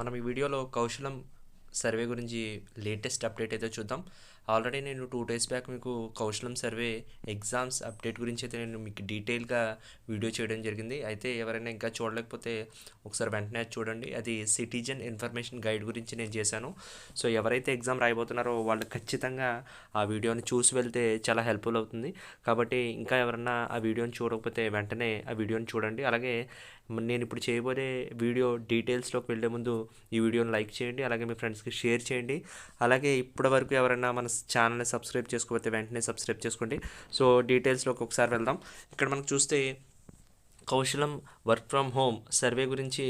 మనం ఈ వీడియోలో కౌశలం సర్వే గురించి లేటెస్ట్ అప్డేట్ అయితే చూద్దాం. ఆల్రెడీ నేను టూ డేస్ బ్యాక్ మీకు కౌశలం సర్వే ఎగ్జామ్స్ అప్డేట్ గురించి అయితే నేను మీకు డీటెయిల్గా వీడియో చేయడం జరిగింది. అయితే ఎవరైనా ఇంకా చూడలేకపోతే ఒకసారి వెంటనే అది చూడండి. అది సిటిజన్ ఇన్ఫర్మేషన్ గైడ్ గురించి నేను చేశాను. సో ఎవరైతే ఎగ్జామ్ రాయబోతున్నారో వాళ్ళు ఖచ్చితంగా ఆ వీడియోని చూసి వెళ్తే చాలా హెల్ప్ఫుల్ అవుతుంది. కాబట్టి ఇంకా ఎవరన్నా ఆ వీడియోని చూడకపోతే వెంటనే ఆ వీడియోని చూడండి. అలాగే నేను ఇప్పుడు చేయబోయే వీడియో డీటెయిల్స్లోకి వెళ్ళే ముందు ఈ వీడియోని లైక్ చేయండి. అలాగే మీ ఫ్రెండ్స్కి షేర్ చేయండి. అలాగే ఇప్పటి వరకు ఎవరైనా మన ఛానల్ని సబ్స్క్రైబ్ చేసుకోకపోతే వెంటనే సబ్స్క్రైబ్ చేసుకోండి. సో డీటెయిల్స్లోకి ఒకసారి వెళ్దాం. ఇక్కడ మనం చూస్తే Kaushalam work from home survey గురించి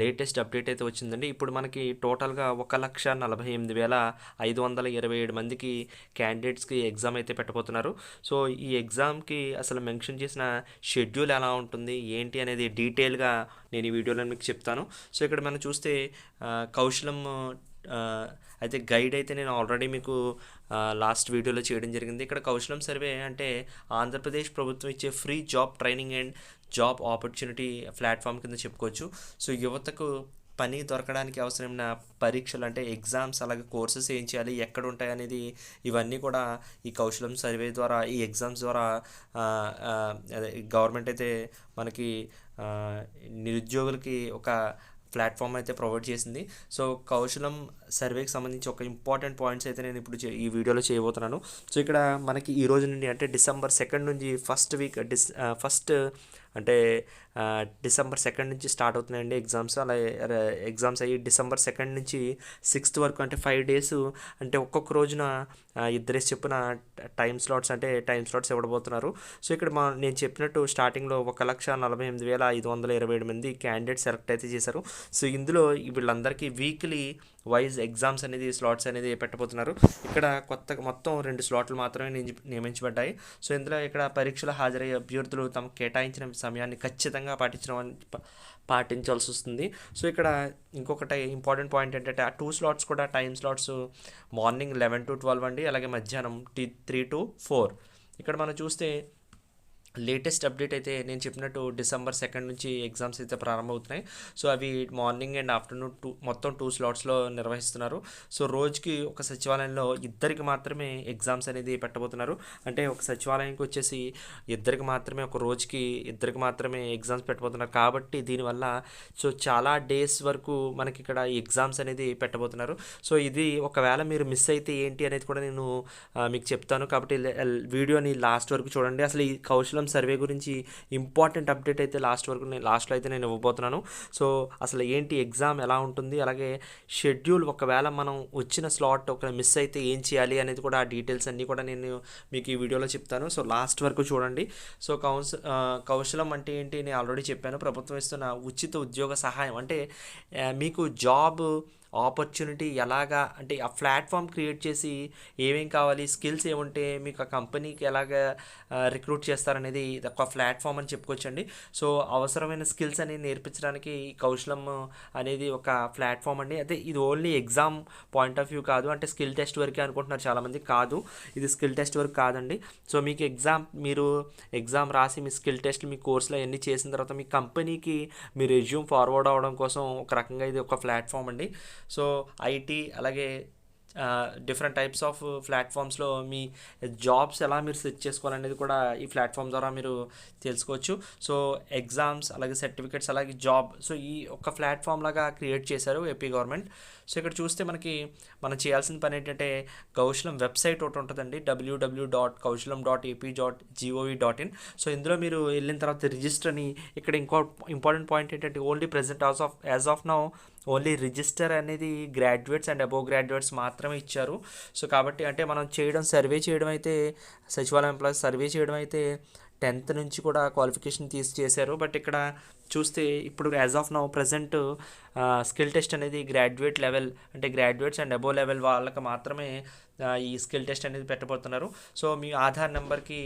లేటెస్ట్ అప్డేట్ అయితే వచ్చిందండి. ఇప్పుడు మనకి టోటల్గా ఒక లక్ష నలభై ఎనిమిది వేల ఐదు వందల ఇరవై ఏడు మందికి క్యాండిడేట్స్కి ఎగ్జామ్ అయితే పెట్టబోతున్నారు. సో ఈ ఎగ్జామ్కి అసలు మెన్షన్ చేసిన షెడ్యూల్ ఎలా ఉంటుంది ఏంటి అనేది డీటెయిల్గా నేను ఈ వీడియోలో మీకు చెప్తాను. సో ఇక్కడ మనం చూస్తే కౌశలం అయితే గైడ్ అయితే నేను ఆల్రెడీ మీకు లాస్ట్ వీడియోలో చేయడం జరిగింది. ఇక్కడ కౌశలం సర్వే అంటే ఆంధ్రప్రదేశ్ ప్రభుత్వం ఇచ్చే free job training and job opportunity platform కింద చెప్పుకోవచ్చు. సో యువతకు పని దొరకడానికి అవసరమైన పరీక్షలు అంటే ఎగ్జామ్స్ అలాగే కోర్సెస్ ఏం చేయాలి ఎక్కడ ఉంటాయి అనేది ఇవన్నీ కూడా ఈ కౌశలం సర్వే ద్వారా ఈ ఎగ్జామ్స్ ద్వారా అదే గవర్నమెంట్ అయితే మనకి నిరుద్యోగులకి ఒక ప్లాట్ఫామ్ అయితే ప్రొవైడ్ చేసింది. సో కౌశలం సర్వేకి సంబంధించి ఒక ఇంపార్టెంట్ పాయింట్స్ అయితే నేను ఇప్పుడు చే- ఈ వీడియోలో చేయబోతున్నాను. సో ఇక్కడ మనకి ఈ రోజు నుండి అంటే డిసెంబర్ సెకండ్ నుంచి ఫస్ట్ వీక్ డిస్ ఫస్ట్ అంటే డిసెంబర్ సెకండ్ నుంచి స్టార్ట్ అవుతున్నాయండి ఎగ్జామ్స్. అలాగే ఎగ్జామ్స్ అయ్యి డిసెంబర్ సెకండ్ నుంచి సిక్స్త్ వరకు అంటే ఫైవ్ డేస్. అంటే ఒక్కొక్క రోజున ఇద్దరేసి చెప్పిన టైం స్లాట్స్ అంటే టైం స్లాట్స్ ఇవ్వబోతున్నారు. సో ఇక్కడ మా నేను చెప్పినట్టు స్టార్టింగ్లో ఒక లక్ష నలభై ఎనిమిది వేల ఐదు వందల ఇరవై ఏడు మంది క్యాండిడేట్ సెలెక్ట్ అయితే చేశారు. సో ఇందులో వీళ్ళందరికీ వీక్లీ వైజ్ ఎగ్జామ్స్ అనేది స్లాట్స్ అనేది పెట్టబోతున్నారు. ఇక్కడ కొత్త మొత్తం రెండు స్లాట్లు మాత్రమే నియమి- నియమించబడ్డాయి. సో ఇందులో ఇక్కడ పరీక్షలు హాజరయ్యే అభ్యర్థులు తమకు కేటాయించిన సమయాన్ని ఖచ్చితంగా పాటించడం పాటించాల్సి వస్తుంది. సో ఇక్కడ ఇంకొకటి ఇంపార్టెంట్ పాయింట్ ఏంటంటే ఆ టూ స్లాట్స్ కూడా time slots morning eleven to twelve అండి. అలాగే మధ్యాహ్నం టీ త్రీ టు ఫోర్ ఇక్కడ మనం చూస్తే లేటెస్ట్ అప్డేట్ అయితే నేను చెప్పినట్టు డిసెంబర్ సెకండ్ నుంచి ఎగ్జామ్స్ అయితే ప్రారంభమవుతున్నాయి. సో అవి మార్నింగ్ అండ్ ఆఫ్టర్నూన్ టూ మొత్తం టూ స్లాట్స్లో నిర్వహిస్తున్నారు. సో రోజుకి ఒక సచివాలయంలో ఇద్దరికి మాత్రమే ఎగ్జామ్స్ అనేది పెట్టబోతున్నారు. అంటే ఒక సచివాలయానికి వచ్చేసి ఇద్దరికి మాత్రమే ఒక రోజుకి ఇద్దరికి మాత్రమే ఎగ్జామ్స్ పెట్టబోతున్నారు. కాబట్టి దీనివల్ల సో చాలా డేస్ వరకు మనకి ఇక్కడ ఎగ్జామ్స్ అనేది పెట్టబోతున్నారు. సో ఇది ఒకవేళ మీరు మిస్ అయితే ఏంటి అనేది కూడా నేను మీకు చెప్తాను. కాబట్టి వీడియోని లాస్ట్ వరకు చూడండి. అసలు ఈ కౌశలం సర్వే గురించి ఇంపార్టెంట్ అప్డేట్ అయితే లాస్ట్ వరకు నేను లాస్ట్లో అయితే నేను ఇవ్వబోతున్నాను. సో అసలు ఏంటి ఎగ్జామ్ ఎలా ఉంటుంది? అలాగే షెడ్యూల్ ఒకవేళ మనం వచ్చిన స్లాట్ ఒక మిస్ అయితే ఏం చేయాలి అనేది కూడా ఆ డీటెయిల్స్ అన్నీ కూడా నేను మీకు ఈ వీడియోలో చెప్తాను. సో లాస్ట్ వరకు చూడండి. సో కౌన్స్ కౌశలం అంటే ఏంటి? నేను ఆల్రెడీ చెప్పాను. ప్రభుత్వం ఇస్తున్న ఉచిత ఉద్యోగ సహాయం అంటే మీకు జాబ్ ఆపర్చునిటీ ఎలాగా అంటే ఆ ప్లాట్ఫామ్ క్రియేట్ చేసి ఏమేం కావాలి స్కిల్స్ ఏముంటే మీకు ఆ కంపెనీకి ఎలాగ రిక్రూట్ చేస్తారనేది ఇది ఒక ప్లాట్ఫామ్ అని చెప్పుకోవచ్చండి. సో అవసరమైన స్కిల్స్ అనేది నేర్పించడానికి ఈ కౌశలం అనేది ఒక ప్లాట్ఫామ్ అండి. అయితే ఇది only exam point of view కాదు అంటే స్కిల్ టెస్ట్ వరకే అనుకుంటున్నారు చాలామంది కాదు. ఇది స్కిల్ టెస్ట్ వరకు కాదండి. సో మీకు ఎగ్జామ్ మీరు ఎగ్జామ్ రాసి మీ స్కిల్ టెస్ట్ మీ కోర్సులో అన్ని చేసిన తర్వాత మీ కంపెనీకి మీ రెజ్యూమ్ ఫార్వర్డ్ అవ్వడం కోసం ఒక రకంగా ఇది ఒక ప్లాట్ఫామ్ అండి. సో ఐటీ అలాగే డిఫరెంట్ టైప్స్ ఆఫ్ ప్లాట్ఫామ్స్లో మీ జాబ్స్ ఎలా మీరు సెర్చ్ చేసుకోవాలనేది కూడా ఈ ప్లాట్ఫామ్ ద్వారా మీరు తెలుసుకోవచ్చు. సో ఎగ్జామ్స్ అలాగే సర్టిఫికెట్స్ అలాగే జాబ్ సో ఈ ఒక ప్లాట్ఫామ్ లాగా క్రియేట్ చేశారు ఏపీ గవర్నమెంట్ సో ఇక్కడ చూస్తే మనకి మనం చేయాల్సిన పని ఏంటంటే కౌశలం వెబ్సైట్ ఒకటి ఉంటుందండి W W dot Kaushalam dot AP dot G O V dot in so ఇందులో మీరు వెళ్ళిన తర్వాత రిజిస్టర్ అని ఇక్కడ ఇంకో ఇంపార్టెంట్ పాయింట్ ఏంటంటే only present as of as of now only register అనేది గ్రాడ్యుయేట్స్ అండ్ అబోవ్ గ్రాడ్యుయేట్స్ మాత్రమే ఇచ్చారు. సో కాబట్టి అంటే మనం చేయడం సర్వే చేయడం అయితే సచివాలయం ప్లస్ సర్వే చేయడం అయితే టెన్త్ నుంచి కూడా క్వాలిఫికేషన్ తీసి చేశారు. బట్ ఇక్కడ చూస్తే ఇప్పుడు as of now present skill test అనేది గ్రాడ్యుయేట్ లెవెల్ అంటే గ్రాడ్యుయేట్స్ అండ్ అబోవ్ లెవెల్ వాళ్ళకి మాత్రమే ఈ స్కిల్ టెస్ట్ అనేది పెట్టబోతున్నారు. సో మీ ఆధార్ నెంబర్కి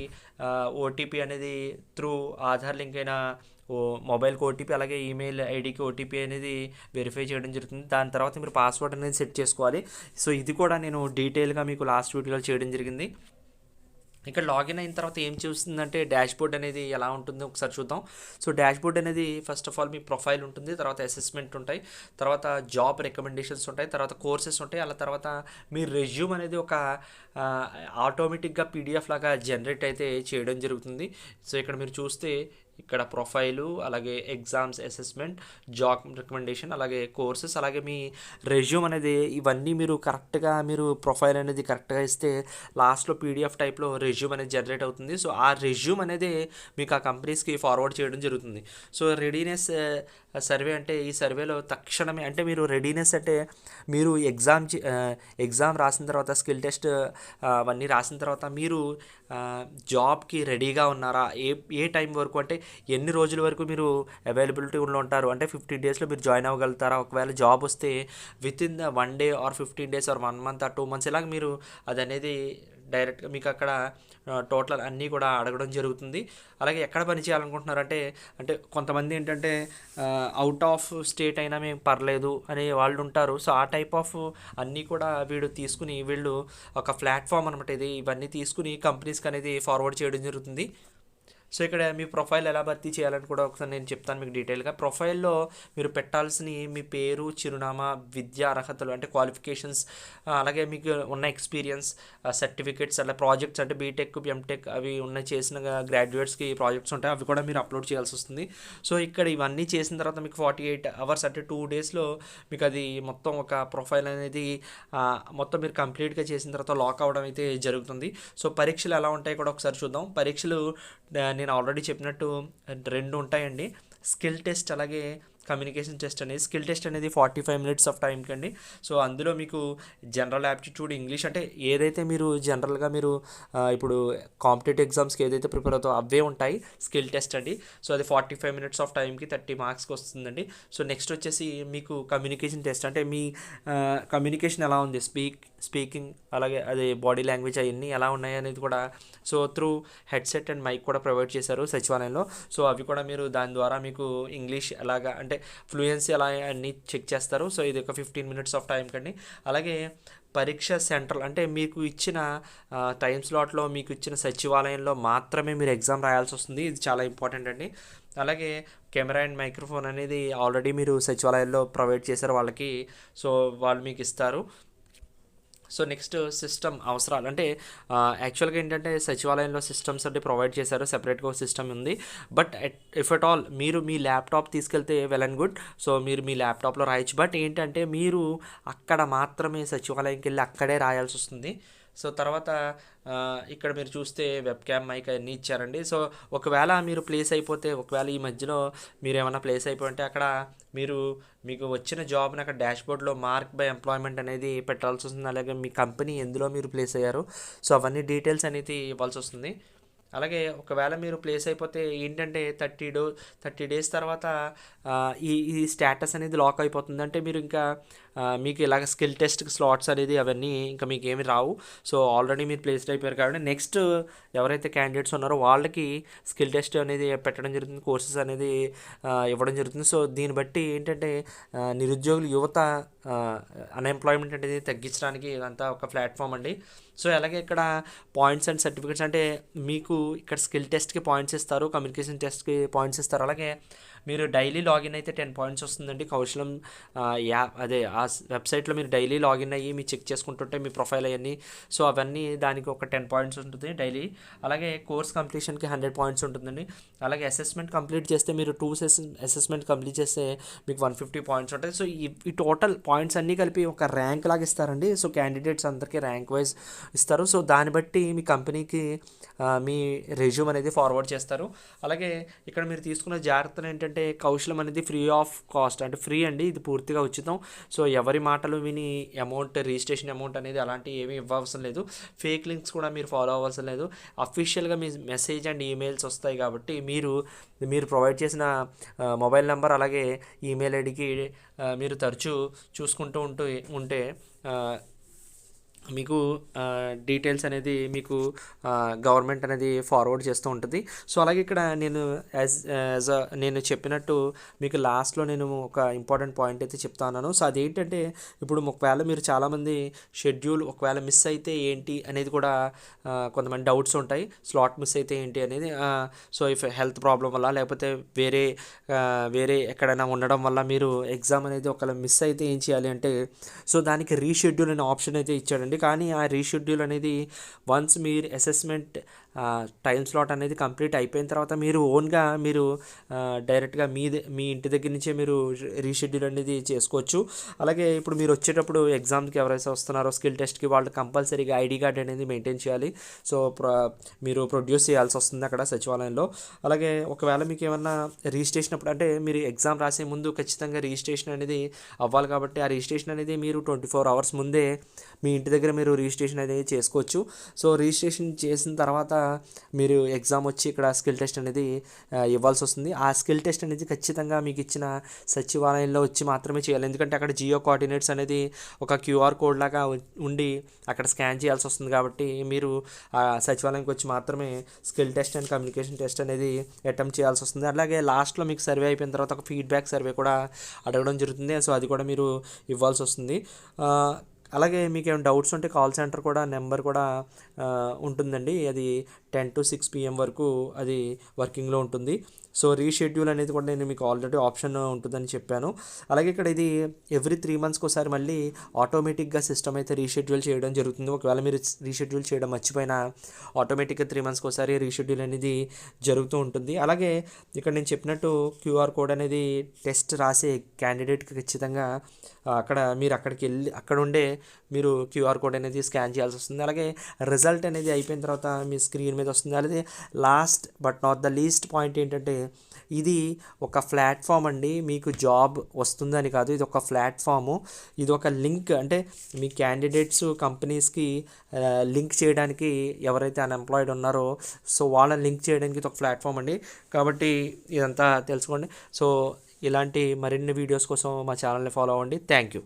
ఓటీపీ అనేది త్రూ ఆధార్ లింక్ అయిన మొబైల్కి ఓటీపీ అలాగే ఈమెయిల్ ఐడికి ఓటీపీ అనేది వెరిఫై చేయడం జరుగుతుంది. దాని తర్వాత మీరు పాస్వర్డ్ అనేది సెట్ చేసుకోవాలి. సో ఇది కూడా నేను డీటెయిల్గా మీకు లాస్ట్ వీడియోలో చేయడం జరిగింది. ఇక్కడ లాగిన్ అయిన తర్వాత ఏం చూస్తుందంటే డాష్ బోర్డ్ అనేది ఎలా ఉంటుందో ఒకసారి చూద్దాం. సో డాష్బోర్డ్ అనేది ఫస్ట్ ఆఫ్ ఆల్ మీ ప్రొఫైల్ ఉంటుంది. తర్వాత అసెస్మెంట్ ఉంటాయి. తర్వాత జాబ్ రికమెండేషన్స్ ఉంటాయి. తర్వాత కోర్సెస్ ఉంటాయి. అలా తర్వాత మీ రెజ్యూమ్ అనేది ఒక ఆటోమేటిక్గా పీడిఎఫ్ లాగా జనరేట్ అయితే చేయడం జరుగుతుంది. సో ఇక్కడ మీరు చూస్తే ఇక్కడ ప్రొఫైలు అలాగే ఎగ్జామ్స్ అసెస్మెంట్ జాబ్ రికమెండేషన్ అలాగే కోర్సెస్ అలాగే మీ రెజ్యూమ్ అనేది ఇవన్నీ మీరు కరెక్ట్గా మీరు ప్రొఫైల్ అనేది కరెక్ట్గా ఇస్తే లాస్ట్లో పీడిఎఫ్ టైప్లో రెజ్యూమ్ అనేది జనరేట్ అవుతుంది. సో ఆ రెజ్యూమ్ అనేది మీకు ఆ కంపెనీస్కి ఫార్వర్డ్ చేయడం జరుగుతుంది. సో రెడీనెస్ సర్వే అంటే ఈ సర్వేలో తక్షణమే అంటే మీరు రెడీనెస్ అంటే మీరు ఎగ్జామ్ ఎగ్జామ్ రాసిన తర్వాత స్కిల్ టెస్ట్ అవన్నీ రాసిన తర్వాత మీరు జాబ్కి రెడీగా ఉన్నారా? ఏ ఏ టైం వరకు అంటే ఎన్ని రోజుల వరకు మీరు అవైలబిలిటీలో ఉంటారు? అంటే ఫిఫ్టీన్ డేస్లో మీరు జాయిన్ అవ్వగలుగుతారా? ఒకవేళ జాబ్ వస్తే within the one day or fifteen days or one month or two months ఇలాగ మీరు అది అనేది డైరెక్ట్గా మీకు అక్కడ టోటల్ అన్నీ కూడా అడగడం జరుగుతుంది. అలాగే ఎక్కడ పని చేయాలనుకుంటున్నారంటే అంటే కొంతమంది ఏంటంటే అవుట్ ఆఫ్ స్టేట్ అయినా మేము పర్లేదు అనే వాళ్ళు ఉంటారు. సో ఆ టైప్ ఆఫ్ అన్నీ కూడా వీడు తీసుకుని వీళ్ళు ఒక ప్లాట్ఫామ్ అనమాట ఇది. ఇవన్నీ తీసుకుని కంపెనీస్కి అనేది ఫార్వర్డ్ చేయడం జరుగుతుంది. సో ఇక్కడ మీ ప్రొఫైల్ ఎలా భర్తీ చేయాలని కూడా ఒకసారి నేను చెప్తాను మీకు డీటెయిల్గా. ప్రొఫైల్లో మీరు పెట్టాల్సిన మీ పేరు చిరునామా విద్యా అర్హతలు అంటే క్వాలిఫికేషన్స్ అలాగే మీకు ఉన్న ఎక్స్పీరియన్స్ సర్టిఫికేట్స్ అలా ప్రాజెక్ట్స్ అంటే బీటెక్ ఎంటెక్ అవి ఉన్న చేసిన గ్రాడ్యుయేట్స్కి ప్రాజెక్ట్స్ ఉంటాయి అవి కూడా మీరు అప్లోడ్ చేయాల్సి వస్తుంది. సో ఇక్కడ ఇవన్నీ చేసిన తర్వాత మీకు ఫార్టీ ఎయిట్ అవర్స్ అంటే టూ డేస్లో మీకు అది మొత్తం ఒక ప్రొఫైల్ అనేది మొత్తం మీరు కంప్లీట్గా చేసిన తర్వాత లాక్ అవ్వడం అయితే జరుగుతుంది. సో పరీక్షలు ఎలా ఉంటాయి కూడా ఒకసారి చూద్దాం. పరీక్షలు నేను ఆల్రెడీ చెప్పినట్టు రెండు ఉంటాయండి. స్కిల్ టెస్ట్ అలాగే కమ్యూనికేషన్ టెస్ట్ అనేది స్కిల్ టెస్ట్ అనేది ఫార్టీ ఫైవ్ మినిట్స్ ఆఫ్ టైంకి అండి సో అందులో మీకు జనరల్ యాప్టిట్యూడ్ ఇంగ్లీష్ అంటే ఏదైతే మీరు జనరల్గా మీరు ఇప్పుడు కాంపిటేటివ్ ఎగ్జామ్స్కి ఏదైతే ప్రిపేర్ అవుతారో అవే ఉంటాయి స్కిల్ టెస్ట్ అండి. సో అది ఫార్టీ ఫైవ్ మినిట్స్ ఆఫ్ టైంకి థర్టీ మార్క్స్కి వస్తుందండి. సో నెక్స్ట్ వచ్చేసి మీకు కమ్యూనికేషన్ టెస్ట్ అంటే మీ కమ్యూనికేషన్ ఎలా ఉంది? స్పీక్ స్పీకింగ్ అలాగే అదే బాడీ లాంగ్వేజ్ అవన్నీ ఎలా ఉన్నాయి అనేది కూడా so through headset and mic కూడా ప్రొవైడ్ చేశారు సచివాలయంలో. సో అవి కూడా మీరు దాని ద్వారా మీకు ఇంగ్లీష్ ఎలాగా అంటే అంటే ఫ్లూయెన్సీ అలా అన్నీ చెక్ చేస్తారు. సో ఇది ఒక ఫిఫ్టీన్ మినిట్స్ ఆఫ్ టైం కండి. అలాగే పరీక్ష సెంటర్ అంటే మీకు ఇచ్చిన టైం స్లాట్లో మీకు ఇచ్చిన సచివాలయంలో మాత్రమే మీరు ఎగ్జామ్ రాయాల్సి వస్తుంది. ఇది చాలా ఇంపార్టెంట్ అండి. అలాగే కెమెరా అండ్ మైక్రోఫోన్ అనేది ఆల్రెడీ మీరు సచివాలయంలో ప్రొవైడ్ చేశారు వాళ్ళకి. సో వాళ్ళు మీకు ఇస్తారు. సో నెక్స్ట్ సిస్టమ్ అవసరాలు. అంటే యాక్చువల్గా ఏంటంటే సచివాలయంలో సిస్టమ్స్ అంటే ప్రొవైడ్ చేశారు సెపరేట్గా ఒక సిస్టమ్ ఉంది. బట్ ఇఫ్ అట్ ఆల్ మీరు మీ ల్యాప్టాప్ తీసుకెళ్తే వెల్ అండ్ గుడ్. సో మీరు మీ ల్యాప్టాప్లో రాయొచ్చు. బట్ ఏంటంటే మీరు అక్కడ మాత్రమే సచివాలయంకి వెళ్ళి అక్కడే రాయాల్సి వస్తుంది. సో తర్వాత ఇక్కడ మీరు చూస్తే వెబ్ క్యామ్ మైక్ అన్నీ ఇచ్చారండి. సో ఒకవేళ మీరు ప్లేస్ అయిపోతే ఒకవేళ ఈ మధ్యలో మీరు ఏమైనా ప్లేస్ అయిపోయింటే అక్కడ మీరు మీకు వచ్చిన జాబ్ని అక్కడ డాష్బోర్డ్లో మార్క్ బై ఎంప్లాయ్మెంట్ అనేది పెట్టాల్సి వస్తుంది. అలాగే మీ కంపెనీ ఎందులో మీరు ప్లేస్ అయ్యారు. సో అవన్నీ డీటెయిల్స్ అనేది ఇవ్వాల్సి వస్తుంది. అలాగే ఒకవేళ మీరు ప్లేస్ అయిపోతే ఏంటంటే థర్టీ డో థర్టీ డేస్ తర్వాత ఈ ఈ స్టేటస్ అనేది లాక్ అయిపోతుంది. అంటే మీరు ఇంకా మీకు ఇలాగ స్కిల్ టెస్ట్ స్లాట్స్ అనేది అవన్నీ ఇంకా మీకు ఏమి రావు. సో ఆల్రెడీ మీరు ప్లేస్డ్ అయిపోయారు కాబట్టి నెక్స్ట్ ఎవరైతే క్యాండిడేట్స్ ఉన్నారో వాళ్ళకి స్కిల్ టెస్ట్ అనేది పెట్టడం జరుగుతుంది కోర్సెస్ అనేది ఇవ్వడం జరుగుతుంది. సో దీన్ని బట్టి ఏంటంటే నిరుద్యోగులు యువత అన్ఎంప్లాయ్మెంట్ అనేది తగ్గించడానికి ఇదంతా ఒక ప్లాట్ఫామ్ అండి. సో అలాగే ఇక్కడ పాయింట్స్ అండ్ సర్టిఫికేట్స్ అంటే మీకు ఇక్కడ స్కిల్ టెస్ట్కి పాయింట్స్ ఇస్తారు కమ్యూనికేషన్ టెస్ట్కి పాయింట్స్ ఇస్తారు. అలాగే మీరు డైలీ లాగిన్ అయితే టెన్ పాయింట్స్ వస్తుందండి. కౌశలం యాప్ అదే ఆ వెబ్సైట్లో మీరు డైలీ లాగిన్ అయ్యి మీరు చెక్ చేసుకుంటుంటే మీ ప్రొఫైల్ అవన్నీ సో అవన్నీ దానికి ఒక టెన్ పాయింట్స్ ఉంటుంది డైలీ. అలాగే కోర్స్ కంప్లీషన్కి హండ్రెడ్ పాయింట్స్ ఉంటుందండి. అలాగే అసెస్మెంట్ కంప్లీట్ చేస్తే మీరు టూ సెస్ అసెస్మెంట్ కంప్లీట్ చేస్తే మీకు వన్ ఫిఫ్టీ పాయింట్స్ ఉంటాయి. సో ఈ ఈ టోటల్ పాయింట్స్ అన్నీ కలిపి ఒక ర్యాంక్ లాగా ఇస్తారండి. సో క్యాండిడేట్స్ అందరికీ ర్యాంక్ వైజ్ ఇస్తారు. సో దాన్ని బట్టి మీ కంపెనీకి మీ రెజ్యూమ్ అనేది ఫార్వర్డ్ చేస్తారు. అలాగే ఇక్కడ మీరు తీసుకున్న జాగ్రత్తలు ఏంటంటే కౌశలం అనేది ఫ్రీ ఆఫ్ కాస్ట్ అంటే ఫ్రీ అండి. ఇది పూర్తిగా ఉచితం. సో ఎవరి మాటలు విని అమౌంట్ రిజిస్ట్రేషన్ అమౌంట్ అనేది అలాంటివి ఏమీ ఇవ్వవసరం లేదు. ఫేక్ లింక్స్ కూడా మీరు ఫాలో అవ్వాల్సిన లేదు. అఫీషియల్గా మీ మెసేజ్ అండ్ ఈమెయిల్స్ వస్తాయి కాబట్టి మీరు మీరు ప్రొవైడ్ చేసిన మొబైల్ నెంబర్ అలాగే ఈమెయిల్ ఐడికి మీరు తరచూ చూసుకుంటూ ఉంటూ ఉంటే మీకు డీటెయిల్స్ అనేది మీకు గవర్నమెంట్ అనేది ఫార్వర్డ్ చేస్తూ ఉంటుంది. సో అలాగే ఇక్కడ నేను యాజ్ యాజ్ నేను చెప్పినట్టు మీకు లాస్ట్లో నేను ఒక ఇంపార్టెంట్ పాయింట్ అయితే చెప్తా ఉన్నాను. సో అదేంటంటే ఇప్పుడు ఒకవేళ మీరు చాలామంది షెడ్యూల్ ఒకవేళ మిస్ అయితే ఏంటి అనేది కూడా కొంతమంది డౌట్స్ ఉంటాయి. స్లాట్ మిస్ అయితే ఏంటి అనేది సో ఇఫ్ హెల్త్ ప్రాబ్లం వల్ల లేకపోతే వేరే వేరే ఎక్కడైనా ఉండడం వల్ల మీరు ఎగ్జామ్ అనేది ఒకవేళ మిస్ అయితే ఏం చేయాలి అంటే సో దానికి రీషెడ్యూల్ అనే ఆప్షన్ అయితే ఇచ్చాడండి. కానీ ఆ రీషెడ్యూల్ అనేది వన్స్ మీరు అసెస్మెంట్ టైం స్లాట్ అనేది కంప్లీట్ అయిపోయిన తర్వాత మీరు ఓన్గా మీరు డైరెక్ట్గా మీ మీ ఇంటి దగ్గర నుంచే మీరు రీషెడ్యూల్ అనేది చేసుకోవచ్చు. అలాగే ఇప్పుడు మీరు వచ్చేటప్పుడు ఎగ్జామ్కి ఎవరైతే వస్తున్నారో స్కిల్ టెస్ట్కి వాళ్ళు కంపల్సరీగా ఐడి కార్డ్ అనేది మెయింటైన్ చేయాలి. సో ప్ర మీరు ప్రొడ్యూస్ చేయాల్సి వస్తుంది అక్కడ సచివాలయంలో. అలాగే ఒకవేళ మీకు ఏమన్నా రిజిస్ట్రేషన్ అప్పుడు అంటే మీరు ఎగ్జామ్ రాసే ముందు ఖచ్చితంగా రిజిస్ట్రేషన్ అనేది అవ్వాలి కాబట్టి ఆ రిజిస్ట్రేషన్ అనేది మీరు ట్వంటీ ఫోర్ అవర్స్ ముందే మీ ఇంటి దగ్గర మీరు రిజిస్ట్రేషన్ అనేది చేసుకోవచ్చు. సో రిజిస్ట్రేషన్ చేసిన తర్వాత మీరు ఎగ్జామ్ వచ్చి ఇక్కడ స్కిల్ టెస్ట్ అనేది ఇవ్వాల్సి వస్తుంది. ఆ స్కిల్ టెస్ట్ అనేది ఖచ్చితంగా మీకు ఇచ్చిన సచివాలయంలో వచ్చి మాత్రమే చేయాలి. ఎందుకంటే అక్కడ జియో కోఆర్డినేట్స్ అనేది ఒక క్యూఆర్ కోడ్ లాగా ఉండి అక్కడ స్కాన్ చేయాల్సి వస్తుంది కాబట్టి మీరు ఆ సచివాలయంకి వచ్చి మాత్రమే skill test and communication test అనేది అటెంప్ట్ చేయాల్సి వస్తుంది. అలాగే లాస్ట్లో మీకు సర్వే అయిపోయిన తర్వాత ఒక ఫీడ్బ్యాక్ సర్వే కూడా అడగడం జరుగుతుంది. సో అది కూడా మీరు ఇవ్వాల్సి వస్తుంది. అలాగే మీకు ఏమైనా డౌట్స్ ఉంటే కాల్ సెంటర్ కూడా నెంబర్ కూడా ఉంటుందండి. అది టెన్ టు సిక్స్ పిఎం వరకు అది వర్కింగ్లో ఉంటుంది. సో రీషెడ్యూల్ అనేది కూడా నేను మీకు ఆల్రెడీ ఆప్షన్ ఉంటుందని చెప్పాను. అలాగే ఇక్కడ ఇది ఎవ్రీ త్రీ మంత్స్కి ఒకసారి మళ్ళీ ఆటోమేటిక్గా సిస్టమ్ అయితే రీషెడ్యూల్ చేయడం జరుగుతుంది. ఒకవేళ మీరు రీషెడ్యూల్ చేయడం మర్చిపోయినా ఆటోమేటిక్గా త్రీ మంత్స్కి ఒకసారి రీషెడ్యూల్ అనేది జరుగుతూ ఉంటుంది. అలాగే ఇక్కడ నేను చెప్పినట్టు క్యూఆర్ కోడ్ అనేది టెస్ట్ రాసే క్యాండిడేట్కి ఖచ్చితంగా అక్కడ మీరు అక్కడికి వెళ్ళి అక్కడ ఉండే మీరు క్యూఆర్ కోడ్ అనేది స్కాన్ చేయాల్సి వస్తుంది. అలాగే రిజల్ట్ అనేది అయిపోయిన తర్వాత మీ స్క్రీన్ మీద వస్తుంది. అలాగే last but not the least point ఏంటంటే ఇది ఒక ప్లాట్ఫామ్ అండి. మీకు జాబ్ వస్తుందని కాదు ఇది ఒక ప్లాట్ఫాము. ఇది ఒక లింక్ అంటే మీ క్యాండిడేట్స్ కంపెనీస్కి లింక్ చేయడానికి ఎవరైతే అన్ఎంప్లాయిడ్ ఉన్నారో సో వాళ్ళని లింక్ చేయడానికి ఇది ఒక ప్లాట్ఫామ్ అండి. కాబట్టి ఇదంతా తెలుసుకోండి. సో ఇలాంటి మరిన్ని వీడియోస్ కోసం మా ఛానల్ని ఫాలో అవ్వండి. Thank you.